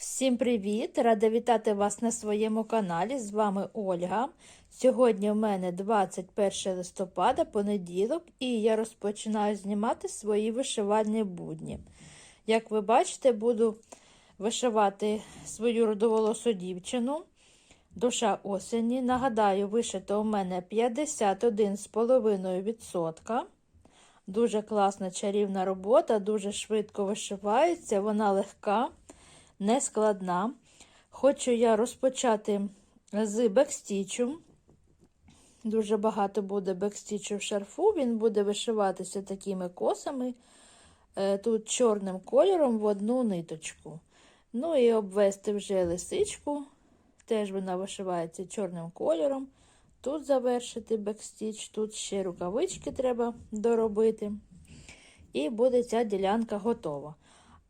Всім привіт! Рада вітати вас на своєму каналі. З вами Ольга. Сьогодні у мене 21 листопада, понеділок, і я розпочинаю знімати свої вишивальні будні. Як ви бачите, буду вишивати свою родоволосу дівчину. Душа осені. Нагадаю, вишито у мене 51,5%. Дуже класна чарівна робота, дуже швидко вишивається, вона легка не складна. Хочу я розпочати з бекстічу. Дуже багато буде бекстічу в шарфу, він буде вишиватися такими косами, е, тут чорним кольором в одну ниточку. Ну і обвести вже лисичку, теж вона вишивається чорним кольором. Тут завершити бекстіч, тут ще рукавички треба доробити. І буде ця ділянка готова.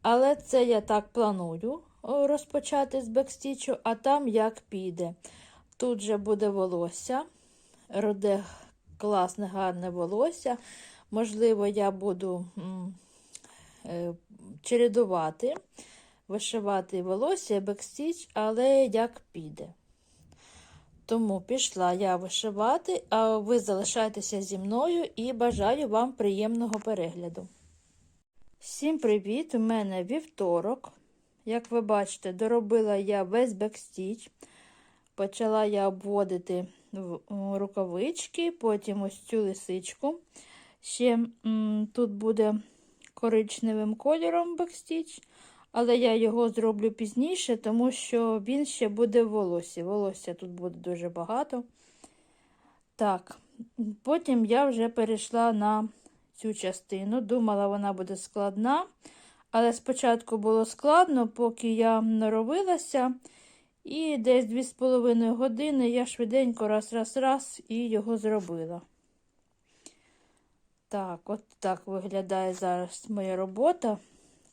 Але це я так планую розпочати з бекстічу, а там як піде. Тут же буде волосся, роде класне, гарне волосся. Можливо, я буду е, чередувати, вишивати волосся бекстіч, але як піде. Тому пішла я вишивати, а ви залишайтеся зі мною і бажаю вам приємного перегляду. Всім привіт! У мене вівторок. Як ви бачите, доробила я весь бекстіч. Почала я обводити рукавички, потім ось цю лисичку. Ще тут буде коричневим кольором бекстіч, але я його зроблю пізніше, тому що він ще буде в волосі. Волосся тут буде дуже багато. Так, потім я вже перейшла на цю частину. Думала, вона буде складна. Але спочатку було складно, поки я наробилася. І десь 2,5 години я швиденько раз-раз-раз і його зробила. Так, от так виглядає зараз моя робота.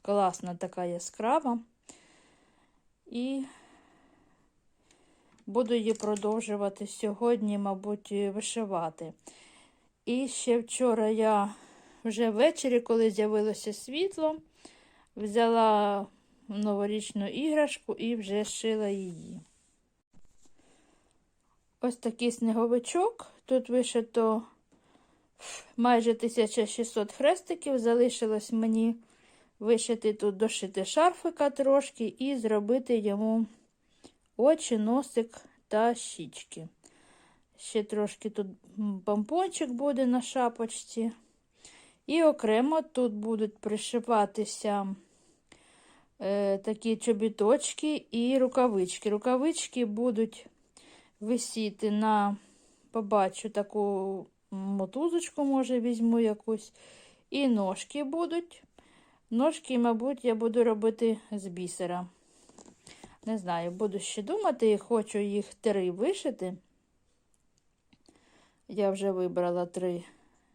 Класна така яскрава. І буду її продовжувати сьогодні, мабуть, вишивати. І ще вчора я вже ввечері, коли з'явилося світло, взяла новорічну іграшку і вже шила її. Ось такий сніговичок. Тут вишито майже 1600 хрестиків. Залишилось мені вишити тут дошити шарфика трошки і зробити йому очі, носик та щічки. Ще трошки тут помпончик буде на шапочці. І окремо тут будуть пришиватися е, такі чобіточки і рукавички. Рукавички будуть висіти на, побачу, таку мотузочку, може, візьму якусь. І ножки будуть. Ножки, мабуть, я буду робити з бісера. Не знаю, буду ще думати, хочу їх три вишити. Я вже вибрала три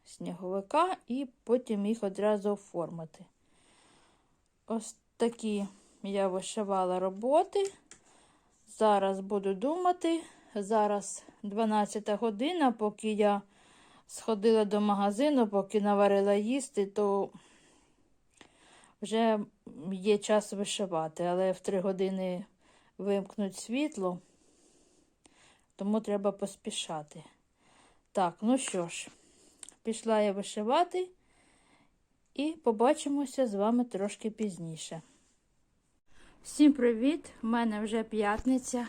сніговика і потім їх одразу оформити. Ось такі я вишивала роботи. Зараз буду думати. Зараз 12 година, поки я сходила до магазину, поки наварила їсти, то вже є час вишивати, але в 3 години вимкнуть світло, тому треба поспішати. Так, ну що ж, пішла я вишивати і побачимося з вами трошки пізніше. Всім привіт! У мене вже п'ятниця.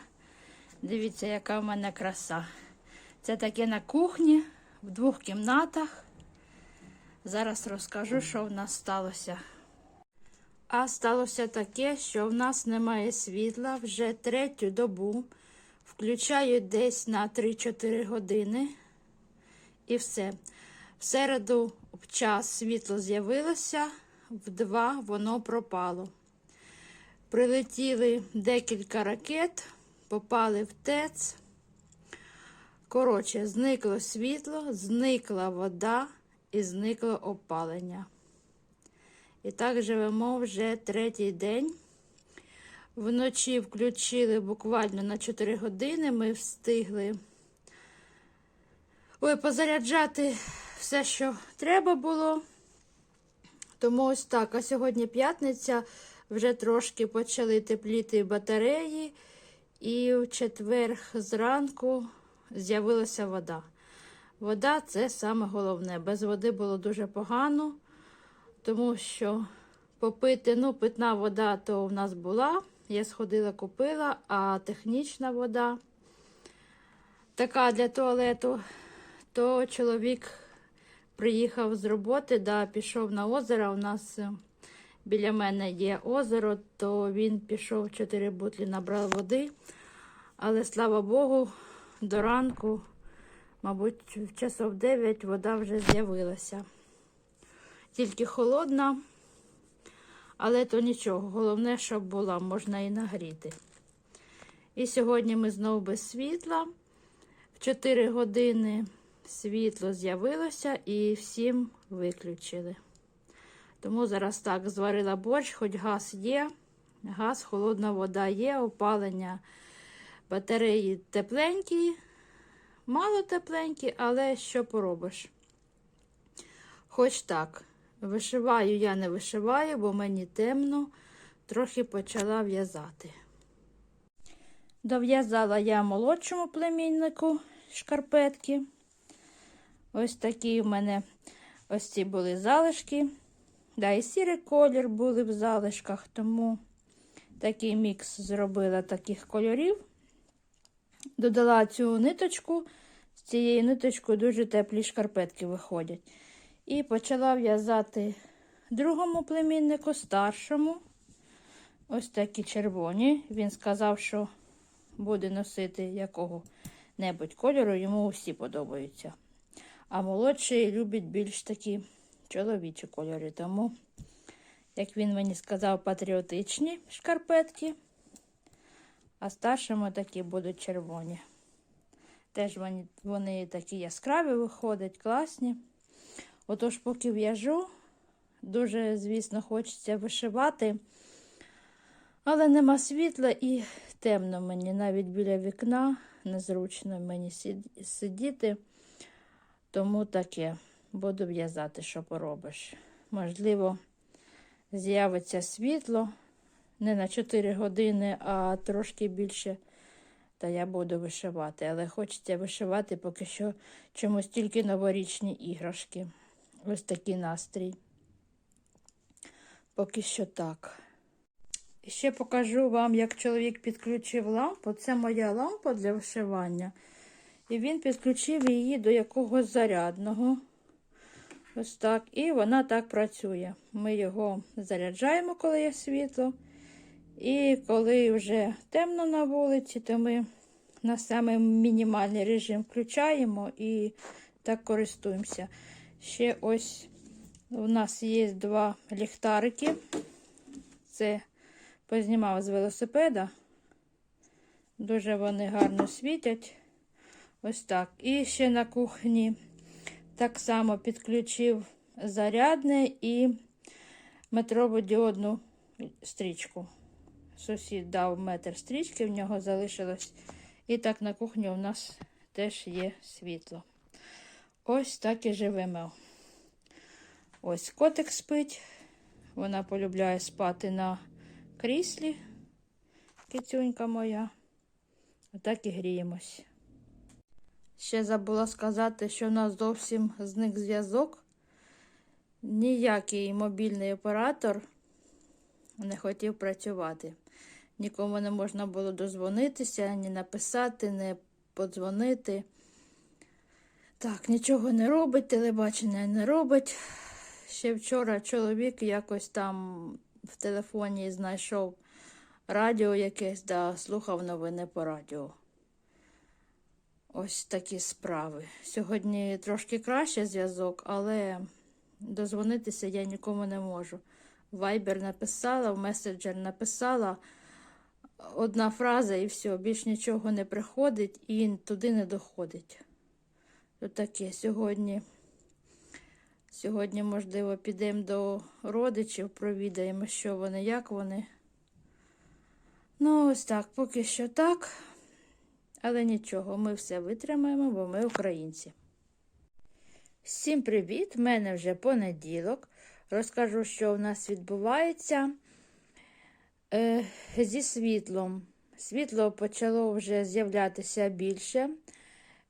Дивіться, яка в мене краса. Це таке на кухні в двох кімнатах. Зараз розкажу, що в нас сталося. А сталося таке, що в нас немає світла вже третю добу. Включають десь на 3-4 години. І все. В середу в час світло з'явилося, в два воно пропало. Прилетіли декілька ракет, попали в ТЕЦ. Коротше, зникло світло, зникла вода і зникло опалення. І так живемо вже третій день. Вночі включили буквально на 4 години. Ми встигли ой, позаряджати все, що треба було. Тому ось так. А сьогодні п'ятниця вже трошки почали тепліти батареї, і в четвер зранку з'явилася вода. Вода це саме головне. Без води було дуже погано, тому що попити, ну, питна вода то в нас була. Я сходила, купила, а технічна вода така для туалету, то чоловік приїхав з роботи, да, пішов на озеро. У нас е, біля мене є озеро, то він пішов 4 бутлі, набрав води. Але слава Богу, до ранку, мабуть, в часов 9 вода вже з'явилася. Тільки холодна, але то нічого. Головне, щоб була, можна і нагріти. І сьогодні ми знову без світла. В 4 години світло з'явилося і всім виключили. Тому зараз так зварила борщ, хоч газ є, газ, холодна вода є, опалення батареї тепленькі, мало тепленькі, але що поробиш? Хоч так, вишиваю я не вишиваю, бо мені темно, трохи почала в'язати. Дов'язала я молодшому племіннику шкарпетки. Ось такі в мене ось ці були залишки. Да, і сірий колір були в залишках, тому такий мікс зробила таких кольорів. Додала цю ниточку, з цією ниточкою дуже теплі шкарпетки виходять. І почала в'язати другому племіннику, старшому. Ось такі червоні. Він сказав, що буде носити якого-небудь кольору, йому усі подобаються. А молодший любить більш такі чоловічі кольори. Тому, як він мені сказав, патріотичні шкарпетки, а старшому такі будуть червоні. Теж вони, вони такі яскраві виходять, класні. Отож, поки в'яжу, дуже, звісно, хочеться вишивати, але нема світла і темно мені навіть біля вікна, незручно мені сидіти. Тому таке буду в'язати, що поробиш. Можливо, з'явиться світло не на 4 години, а трошки більше. Та я буду вишивати. Але хочеться вишивати поки що чомусь тільки новорічні іграшки. Ось такий настрій. Поки що так. Ще покажу вам, як чоловік підключив лампу. Це моя лампа для вишивання. І він підключив її до якогось зарядного. Ось так. І вона так працює. Ми його заряджаємо, коли є світло. І коли вже темно на вулиці, то ми на самий мінімальний режим включаємо і так користуємося. Ще ось у нас є два ліхтарики. Це познімав з велосипеда. Дуже вони гарно світять. Ось так. І ще на кухні так само підключив зарядне і метроводіодну стрічку. Сусід дав метр стрічки, в нього залишилось. І так на кухні у нас теж є світло. Ось так і живемо. Ось котик спить. Вона полюбляє спати на кріслі, кицюнька моя. Отак і гріємось. Ще забула сказати, що в нас зовсім зник зв'язок. Ніякий мобільний оператор не хотів працювати. Нікому не можна було дозвонитися, ні написати, ні подзвонити. Так, нічого не робить, телебачення не робить. Ще вчора чоловік якось там в телефоні знайшов радіо якесь, да, слухав новини по радіо. Ось такі справи. Сьогодні трошки краще зв'язок, але дозвонитися я нікому не можу. Вайбер написала, в меседжер написала одна фраза і все, більш нічого не приходить і туди не доходить. Тут таке сьогодні. Сьогодні, можливо, підемо до родичів, провідаємо, що вони, як вони. Ну, ось так, поки що так. Але нічого, ми все витримаємо, бо ми українці. Всім привіт! В мене вже понеділок. Розкажу, що в нас відбувається. Е, зі світлом. Світло почало вже з'являтися більше.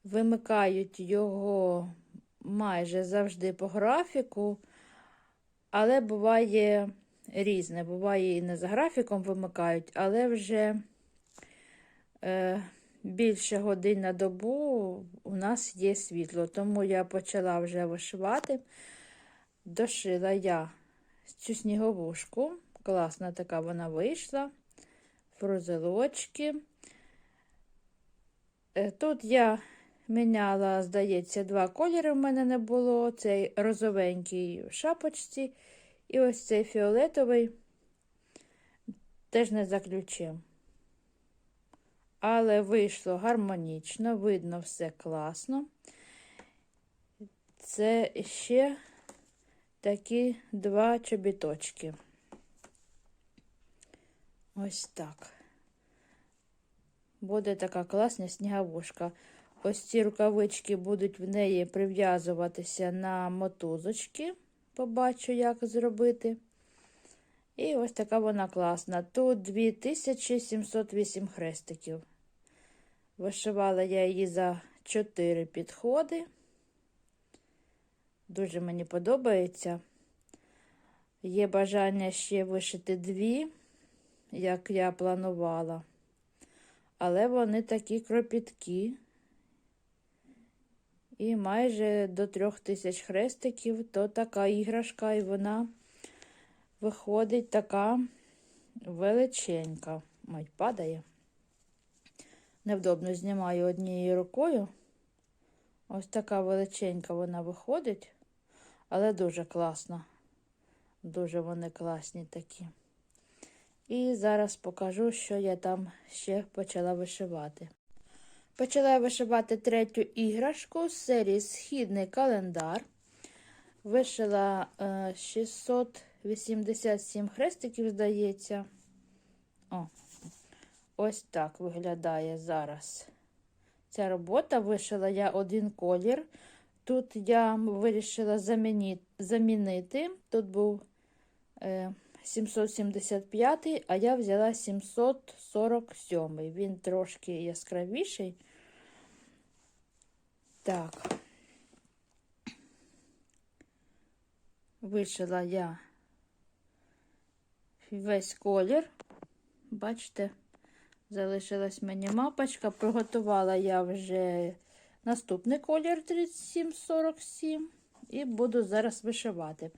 Вимикають його майже завжди по графіку, але буває різне. Буває і не за графіком вимикають, але вже е, більше годин на добу у нас є світло. Тому я почала вже вишивати. Дошила я цю сніговушку. Класна така вона вийшла. Фрузелочки. Е, Тут я міняла, здається, два кольори в мене не було. Цей розовенький в шапочці. І ось цей фіолетовий теж не заключив. Але вийшло гармонічно, видно все класно. Це ще такі два чобіточки. Ось так. Буде така класна сніговушка. Ось ці рукавички будуть в неї прив'язуватися на мотузочки. Побачу, як зробити. І ось така вона класна. Тут 2708 хрестиків. Вишивала я її за 4 підходи. Дуже мені подобається. Є бажання ще вишити дві, як я планувала. Але вони такі кропіткі. І майже до трьох тисяч хрестиків, то така іграшка, і вона виходить така величенька. Ой, падає. Невдобно знімаю однією рукою. Ось така величенька вона виходить, але дуже класна. Дуже вони класні такі. І зараз покажу, що я там ще почала вишивати. Почала вишивати третю іграшку з серії Східний календар. Вишила е, 687 хрестиків, здається. О, ось так виглядає зараз. Ця робота вишила я один колір. Тут я вирішила замінити. Тут був е, 775, а я взяла 747. Він трошки яскравіший. Так, вишила я весь колір. Бачите, залишилась мені мапочка. Приготувала я вже наступний колір 3747 і буду зараз вишивати.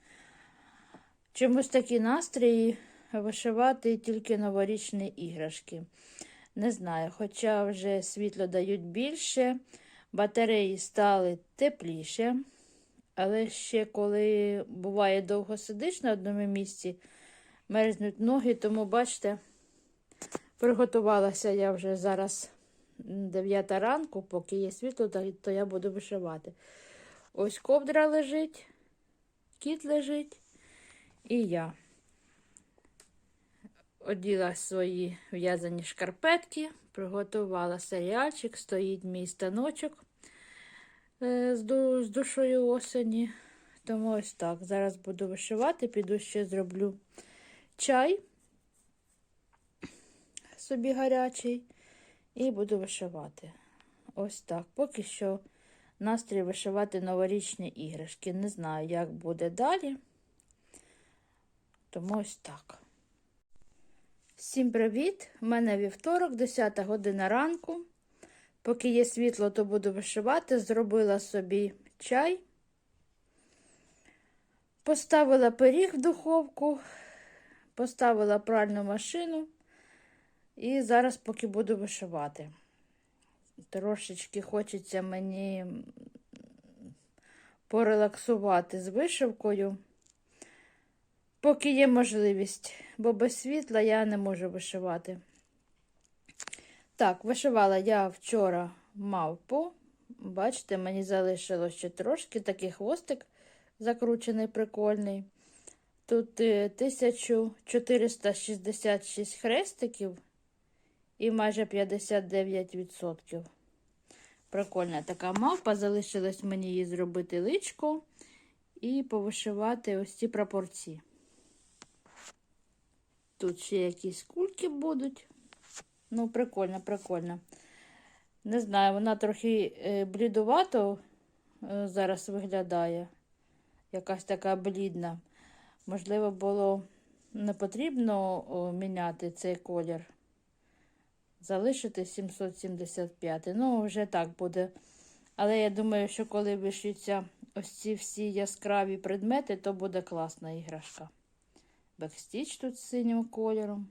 Чомусь такі настрої вишивати тільки новорічні іграшки. Не знаю, хоча вже світло дають більше, батареї стали тепліше. Але ще коли буває довго сидиш на одному місці, мерзнуть ноги, тому, бачите, приготувалася я вже зараз 9 ранку, поки є світло, то я буду вишивати. Ось ковдра лежить, кіт лежить. І я оділа свої в'язані шкарпетки, приготувала серіальчик, стоїть мій станочок з душою осені. Тому ось так. Зараз буду вишивати, піду ще зроблю чай собі гарячий, і буду вишивати. Ось так. Поки що настрій вишивати новорічні іграшки. Не знаю, як буде далі. Тому ось так. Всім привіт! У мене вівторок, 10 година ранку. Поки є світло, то буду вишивати. Зробила собі чай. Поставила пиріг в духовку, поставила пральну машину. І зараз поки буду вишивати. Трошечки хочеться мені порелаксувати з вишивкою поки є можливість, бо без світла я не можу вишивати. Так, вишивала я вчора мавпу. Бачите, мені залишилось ще трошки такий хвостик закручений, прикольний. Тут 1466 е, хрестиків і майже 59%. Прикольна така мавпа, залишилось мені її зробити личко і повишивати ось ці пропорції. Тут ще якісь кульки будуть. Ну, прикольно, прикольно. Не знаю, вона трохи е, блідувато е, зараз виглядає. Якась така блідна. Можливо, було не потрібно міняти цей колір. Залишити 775. Ну, вже так буде. Але я думаю, що коли вишються ось ці всі яскраві предмети, то буде класна іграшка. Бекстіч тут з синім кольором.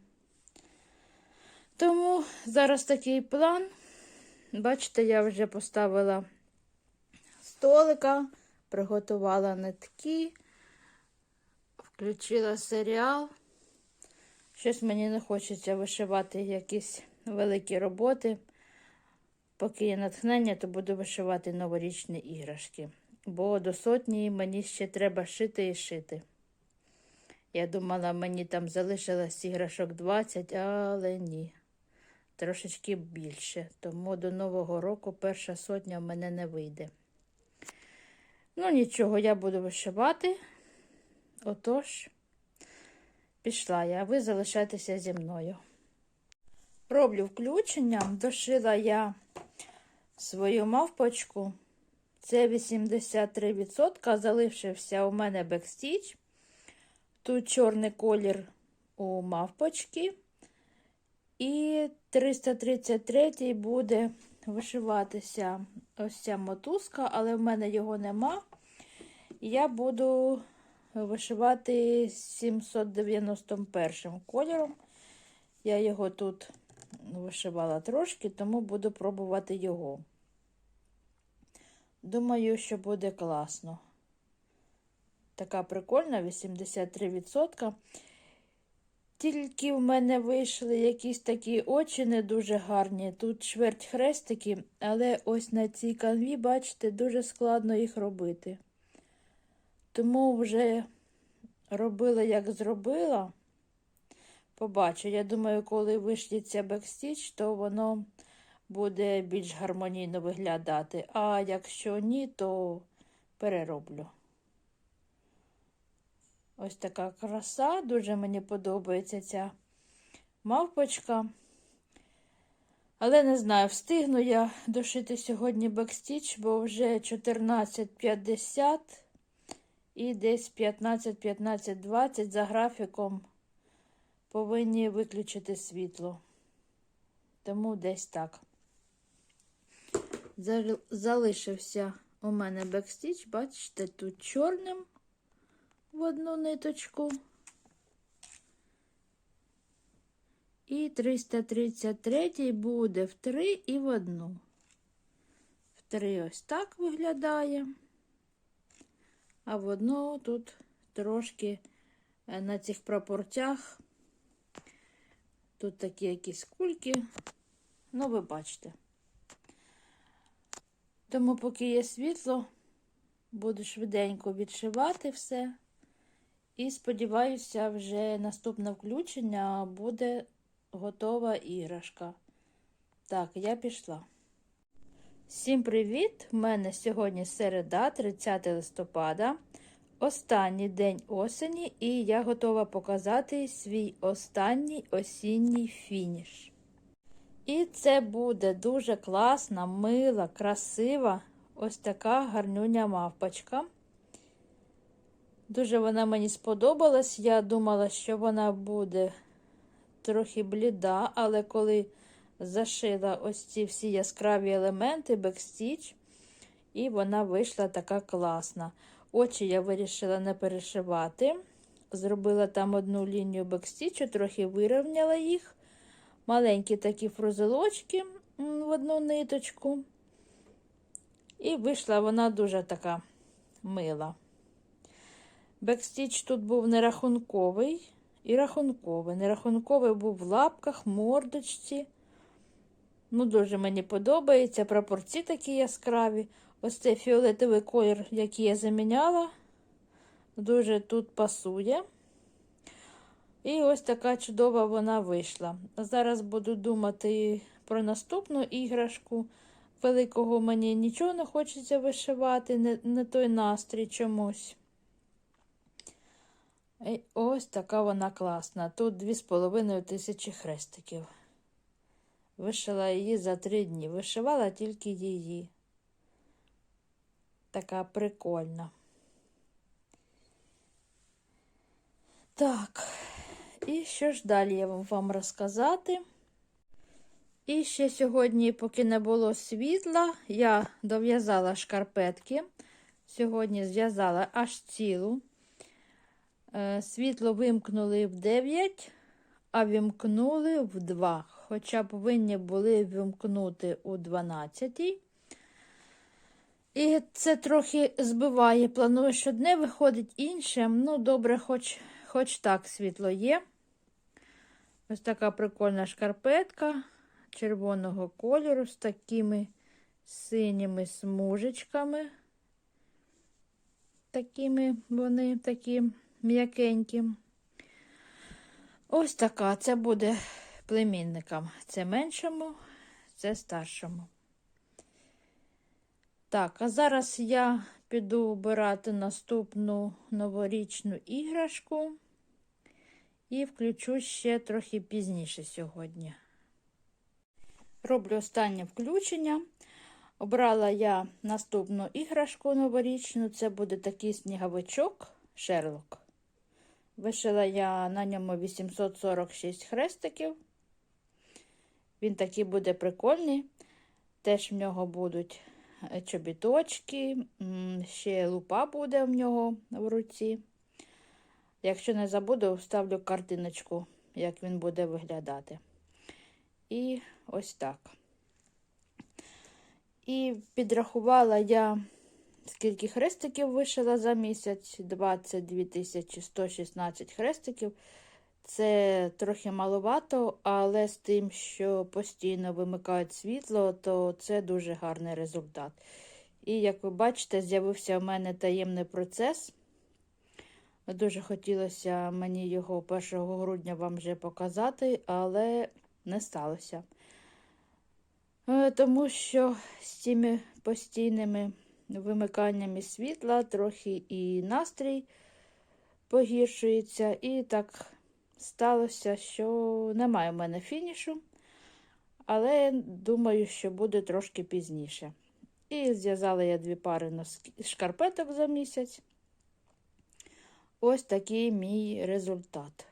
Тому зараз такий план. Бачите, я вже поставила столика, приготувала нитки, включила серіал. Щось мені не хочеться вишивати якісь великі роботи. Поки є натхнення, то буду вишивати новорічні іграшки. Бо до сотні мені ще треба шити і шити. Я думала, мені там залишилось іграшок 20, але ні. Трошечки більше. Тому до Нового року перша сотня в мене не вийде. Ну, нічого, я буду вишивати. Отож, пішла я, а ви залишайтеся зі мною. Роблю включення, дошила я свою мавпочку. Це 83%, залишився у мене бекстіч. Тут чорний колір у мавпочки. І 333 буде вишиватися ось ця мотузка, але в мене його нема. Я буду вишивати 791 кольором. Я його тут вишивала трошки, тому буду пробувати його. Думаю, що буде класно. Така прикольна, 83%. Тільки в мене вийшли якісь такі очі не дуже гарні. Тут чверть хрестики, але ось на цій канві, бачите, дуже складно їх робити. Тому вже робила, як зробила. Побачу. Я думаю, коли вишляться бекстіч, то воно буде більш гармонійно виглядати. А якщо ні, то перероблю. Ось така краса, дуже мені подобається ця мавпочка. Але не знаю, встигну я дошити сьогодні бекстіч, бо вже 14.50 і десь 15-15-20 за графіком повинні виключити світло. Тому десь так. Залишився у мене бекстіч, бачите, тут чорним в одну ниточку. І 333 буде в 3 і в одну. В 3 ось так виглядає. А в одну тут трошки е, на цих пропорцях. Тут такі якісь кульки. Ну, ви бачите. Тому, поки є світло, буду швиденько відшивати все. І сподіваюся, вже наступне включення буде готова іграшка. Так, я пішла. Всім привіт! У мене сьогодні середа, 30 листопада, останній день осені, і я готова показати свій останній осінній фініш. І це буде дуже класна, мила, красива ось така гарнюня мавпочка. Дуже вона мені сподобалась. Я думала, що вона буде трохи бліда, але коли зашила ось ці всі яскраві елементи, бекстіч, і вона вийшла така класна. Очі я вирішила не перешивати. Зробила там одну лінію бекстічу, трохи вирівняла їх. Маленькі такі фрузелочки в одну ниточку. І вийшла вона дуже така мила. Бекстіч тут був нерахунковий і рахунковий. Нерахунковий був в лапках, мордочці. Ну, дуже мені подобається. Пропорції такі яскраві. Ось цей фіолетовий колір, який я заміняла, дуже тут пасує. І ось така чудова вона вийшла. Зараз буду думати про наступну іграшку. Великого мені нічого не хочеться вишивати, не, не той настрій чомусь. І ось така вона класна. Тут 2,5 тисячі хрестиків. Вишила її за три дні. Вишивала тільки її. Така прикольна. Так, і що ж далі я вам розказати? І ще сьогодні, поки не було світла, я дов'язала шкарпетки. Сьогодні зв'язала аж цілу. Е, Світло вимкнули в 9, а вімкнули в 2. Хоча повинні були вимкнути у 12. І це трохи збиває. Планую, що дне виходить інше. Ну, добре, хоч, хоч так світло є. Ось така прикольна шкарпетка червоного кольору з такими синіми смужечками. Такими вони такі м'якенькі. Ось така. Це буде племінникам. Це меншому, це старшому. Так, а зараз я піду обирати наступну новорічну іграшку і включу ще трохи пізніше сьогодні. Роблю останнє включення. Обрала я наступну іграшку новорічну. Це буде такий сніговичок Шерлок. Вишила я на ньому 846 хрестиків. Він такий буде прикольний. Теж в нього будуть чобіточки, ще лупа буде в нього в руці. Якщо не забуду, вставлю картиночку, як він буде виглядати. І ось так. І підрахувала я, скільки хрестиків вишила за місяць, 22 116 хрестиків. Це трохи маловато, але з тим, що постійно вимикають світло, то це дуже гарний результат. І, як ви бачите, з'явився в мене таємний процес. Дуже хотілося мені його 1 грудня вам вже показати, але не сталося. Е, Тому що з цими постійними вимиканнями світла трохи і настрій погіршується. І так сталося, що немає в мене фінішу, але думаю, що буде трошки пізніше. І зв'язала я дві пари шкарпеток за місяць. Ось такий мій результат.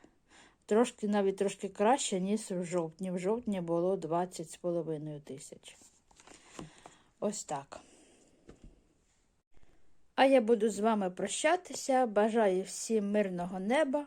Трошки навіть трошки краще, ніж в жовтні. В жовтні було 20,5 тисяч. Ось так. А я буду з вами прощатися. Бажаю всім мирного неба.